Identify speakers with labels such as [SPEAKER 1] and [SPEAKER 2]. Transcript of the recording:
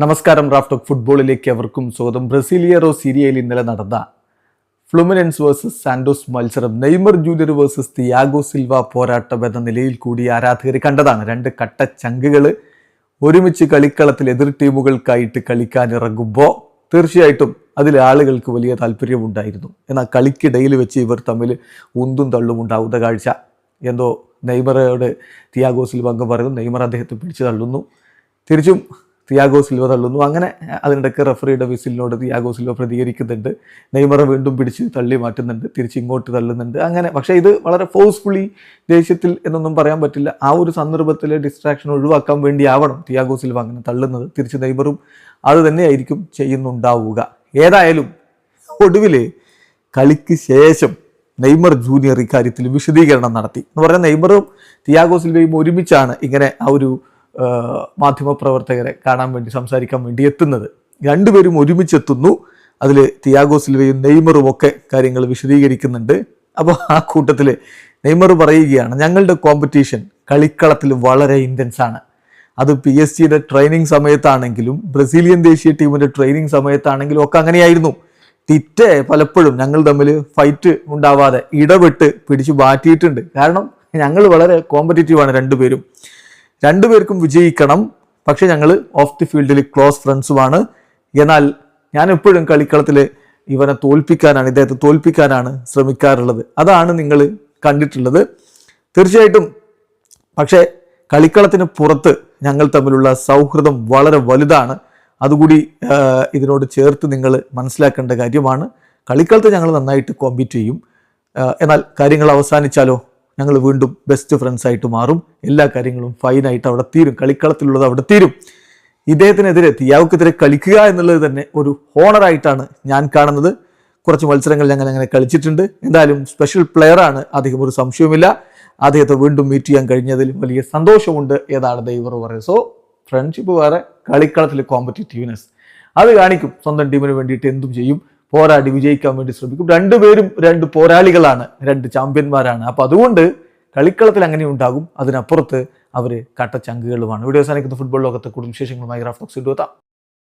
[SPEAKER 1] നമസ്കാരം റാഫ്റ്റോക്ക് ഫുട്ബോളിലേക്ക് അവർക്കും സ്വാഗതം. ബ്രസീലിയറോ സിരിയയിൽ ഇന്നലെ നടന്ന ഫ്ലുമിനൻസ് വേഴ്സസ് സാന്റോസ് മത്സരം Neymar junior versus Thiago Silva പോരാട്ടം എന്ന നിലയിൽ കൂടി ആരാധകർ കണ്ടതാണ്. രണ്ട് കട്ട ചങ്കുകൾ ഒരുമിച്ച് കളിക്കളത്തിൽ എതിർ ടീമുകൾക്കായിട്ട് കളിക്കാൻ ഇറങ്ങുമ്പോൾ തീർച്ചയായിട്ടും അതിൽ ആളുകൾക്ക് വലിയ താല്പര്യമുണ്ടായിരുന്നു. എന്നാൽ കളിക്കിടയിൽ വെച്ച് ഇവർ തമ്മിൽ ഉന്തും തള്ളും ഉണ്ടാവുന്ന കാഴ്ച. എന്തോ നെയ്മറോട് തിയാഗോ സിൽവ അംഗം പറയുന്നു. നെയ്മർ അദ്ദേഹത്തെ പിടിച്ചു തള്ളുന്നു. തിരിച്ചും തിയാഗോ സിൽവ തള്ളുന്നു. അങ്ങനെ അതിനിടയ്ക്ക് റഫറിയുടെ വിസിലിനോട് തിയാഗോ സിൽവ പ്രതികരിക്കുന്നുണ്ട്. നെയ്മറെ വീണ്ടും പിടിച്ച് തള്ളി മാറ്റുന്നുണ്ട്. തിരിച്ച് ഇങ്ങോട്ട് തള്ളുന്നുണ്ട്. അങ്ങനെ പക്ഷേ ഇത് വളരെ ഫോഴ്സ്ഫുള്ളി ദേഷ്യത്തിൽ എന്നൊന്നും പറയാൻ പറ്റില്ല. ആ ഒരു സന്ദർഭത്തിലെ ഡിസ്ട്രാക്ഷൻ ഒഴിവാക്കാൻ വേണ്ടി ആവണം തിയാഗോ സിൽവ അങ്ങനെ തള്ളുന്നത്. തിരിച്ച് നെയ്മറും അത് തന്നെയായിരിക്കും ചെയ്യുന്നുണ്ടാവുക. ഏതായാലും ഒടുവിൽ കളിക്ക് ശേഷം നെയ്മർ ജൂനിയർ ഇക്കാര്യത്തിൽ വിശദീകരണം നടത്തി. എന്ന് പറഞ്ഞാൽ നെയ്മറും തിയാഗോ സിൽവയും ഒരുമിച്ചാണ് ഇങ്ങനെ ആ ഒരു മാധ്യമപ്രവർത്തകരെ കാണാൻ വേണ്ടി സംസാരിക്കാൻ വേണ്ടി എത്തുന്നത്. രണ്ടുപേരും ഒരുമിച്ചെത്തുന്നു. അതിൽ തിയാഗോ സിൽവയും നെയ്മറും ഒക്കെ കാര്യങ്ങൾ വിശദീകരിക്കുന്നുണ്ട്. അപ്പോൾ ആ കൂട്ടത്തിൽ നെയ്മർ പറയുകയാണ് ഞങ്ങളുടെ കോമ്പറ്റീഷൻ കളിക്കളത്തിൽ വളരെ ഇന്റൻസ് ആണ്. അത് പി എസ് ജിയുടെ ട്രെയിനിങ് സമയത്താണെങ്കിലും ബ്രസീലിയൻ ദേശീയ ടീമിന്റെ ട്രെയിനിങ് സമയത്താണെങ്കിലും ഒക്കെ അങ്ങനെയായിരുന്നു. തിറ്റ പലപ്പോഴും ഞങ്ങൾ തമ്മിൽ ഫൈറ്റ് ഉണ്ടാവാതെ ഇടപെട്ട് പിടിച്ചു മാറ്റിയിട്ടുണ്ട്. കാരണം ഞങ്ങൾ വളരെ കോമ്പറ്റീറ്റീവ് ആണ് രണ്ടുപേരും. രണ്ടുപേർക്കും വിജയിക്കണം. പക്ഷെ ഞങ്ങൾ ഓഫ് ദി ഫീൽഡിൽ ക്ലോസ് ഫ്രണ്ട്സുമാണ് എന്നാൽ ഞാൻ എപ്പോഴും കളിക്കളത്തിൽ ഇവനെ തോൽപ്പിക്കാനാണ് ഇദ്ദേഹത്തെ തോൽപ്പിക്കാനാണ് ശ്രമിക്കാറുള്ളത്. അതാണ് നിങ്ങൾ കണ്ടിട്ടുള്ളത്. തീർച്ചയായിട്ടും പക്ഷേ കളിക്കളത്തിന് പുറത്ത് ഞങ്ങൾ തമ്മിലുള്ള സൗഹൃദം വളരെ വലുതാണ്. അതുകൂടി ഇതിനോട് ചേർത്ത് നിങ്ങൾ മനസ്സിലാക്കേണ്ട കാര്യമാണ്. കളിക്കളത്ത് ഞങ്ങൾ നന്നായിട്ട് കോമ്പീറ്റ് ചെയ്യും. എന്നാൽ കാര്യങ്ങൾ അവസാനിച്ചാലോ? ഞങ്ങൾ വീണ്ടും ബെസ്റ്റ് ഫ്രണ്ട്സ് ആയിട്ട് മാറും. എല്ലാ കാര്യങ്ങളും ഫൈനായിട്ട് അവിടെ തീരും. കളിക്കളത്തിലുള്ളത് അവിടെ തീരും. ഇദ്ദേഹത്തിനെതിരെ തിയാവുക്കെതിരെ കളിക്കുക എന്നുള്ളത് തന്നെ ഒരു ഹോണറായിട്ടാണ് ഞാൻ കാണുന്നത്. കുറച്ച് മത്സരങ്ങൾ ഞങ്ങൾ അങ്ങനെ കളിച്ചിട്ടുണ്ട്. എന്തായാലും സ്പെഷ്യൽ പ്ലെയറാണ് അധികം ഒരു സംശയവുമില്ല. അദ്ദേഹത്തെ വീണ്ടും മീറ്റ് ചെയ്യാൻ കഴിഞ്ഞതിൽ വലിയ സന്തോഷമുണ്ട് ഏതാണ് ദൈവർ പറയുന്നത്. സോ ഫ്രണ്ട്ഷിപ്പ് വേറെ കളിക്കളത്തിലെ കോമ്പറ്റീറ്റീവ്നെസ് അത് കാണിക്കും. സ്വന്തം ടീമിന് വേണ്ടിയിട്ട് എന്തും ചെയ്യും. പോരാടി വിജയിക്കാൻ വേണ്ടി ശ്രമിക്കും. രണ്ടുപേരും രണ്ട് പോരാളികളാണ് രണ്ട് ചാമ്പ്യന്മാരാണ്. അപ്പൊ അതുകൊണ്ട് കളിക്കളത്തിൽ അങ്ങനെ ഉണ്ടാകും. അതിനപ്പുറത്ത് അവർ കട്ട ചങ്കുകളുമാണ്. വീഡിയോ അവസാനിക്കുന്ന ഫുട്ബോൾ ലോകത്തെ കൂടുതൽ വിശേഷങ്ങളുമായി റാഫ്റ്റോക്സ് എത്താം.